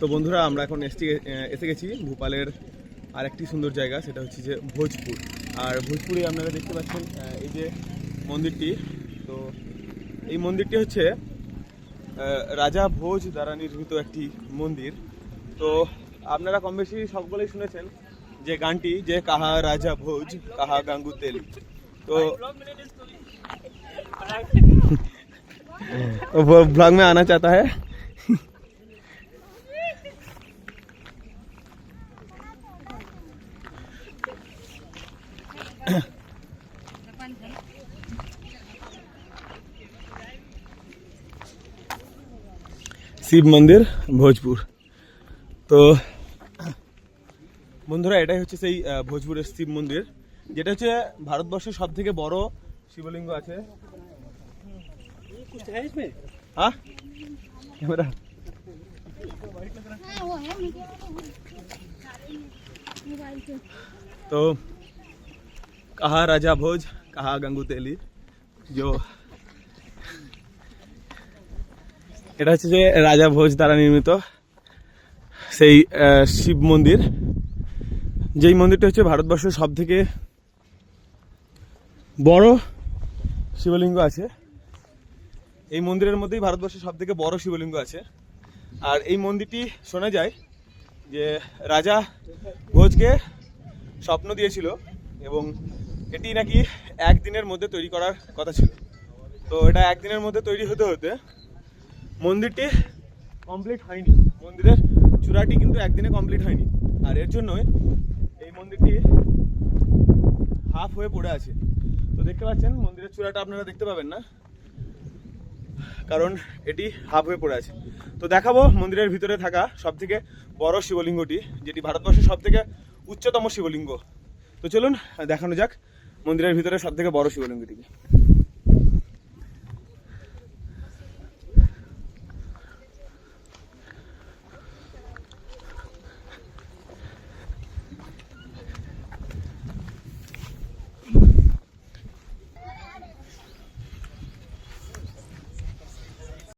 তো বন্ধুরা আমরা এখন এসছি এসে গেছি ভোপালের আরেকটি সুন্দর জায়গা সেটা হচ্ছে যে ভোজপুর আর ভোজপুরে আপনারা দেখতে পাচ্ছেন আহ, এই যে মন্দিরটি তো এই মন্দিরটি হচ্ছে আহ, রাজা ভোজ দ্বারা নির্মিত একটি মন্দির তো আপনারা কম বেশি সকলেই শুনেছেন যে গানটি যে কাহা রাজা ভোজ কাহা গাঙ্গু তেল তো वो ब्लॉग में आना चाहता है শিব মন্দির, ভোজপুর। তো, বন্ধুরা, এটাই হচ্ছে সেই ভোজপুরের শিব মন্দির, যেটা হচ্ছে ভারতবর্ষের সব থেকে বড় শিবলিঙ্গ আছে। कुछ कहा राजा भोज कहा गंगू तेली जो এটা হচ্ছে যে রাজা ভোজ দ্বারা নির্মিত সেই আহ, শিব মন্দির যেই মন্দিরটা হচ্ছে ভারতবর্ষের সব থেকে বড় শিবলিঙ্গ আছে এই মন্দিরের মধ্যেই ভারতবর্ষের সব থেকে বড় শিবলিঙ্গ আছে আর এই মন্দিরটি শোনা যায় যে রাজা ভোজকে স্বপ্ন দিয়েছিল এবং এটি নাকি একদিনের মধ্যে তৈরি করার কথা ছিল। তো এটা একদিনের মধ্যে তৈরি হতে হতে মন্দিরটি কমপ্লিট হয়নি। মন্দিরের চূড়াটি কিন্তু একদিনে কমপ্লিট হয়নি। আর এর জন্যই এই মন্দিরটি হাফ হয়ে পড়ে আছে। তো দেখতে পাচ্ছেন, মন্দিরের চূড়াটা আপনারা দেখতে পাবেন না, কারণ এটি হাফ হয়ে পড়ে আছে। তো দেখাবো মন্দিরের ভিতরে থাকা সব থেকে বড় শিবলিঙ্গটি, যেটি ভারতবর্ষের সব থেকে উচ্চতম শিবলিঙ্গ। তো চলুন, দেখানো যাক। মন্দিরের ভিতরে সব থেকে বড় শিবলিঙ্গটিকে।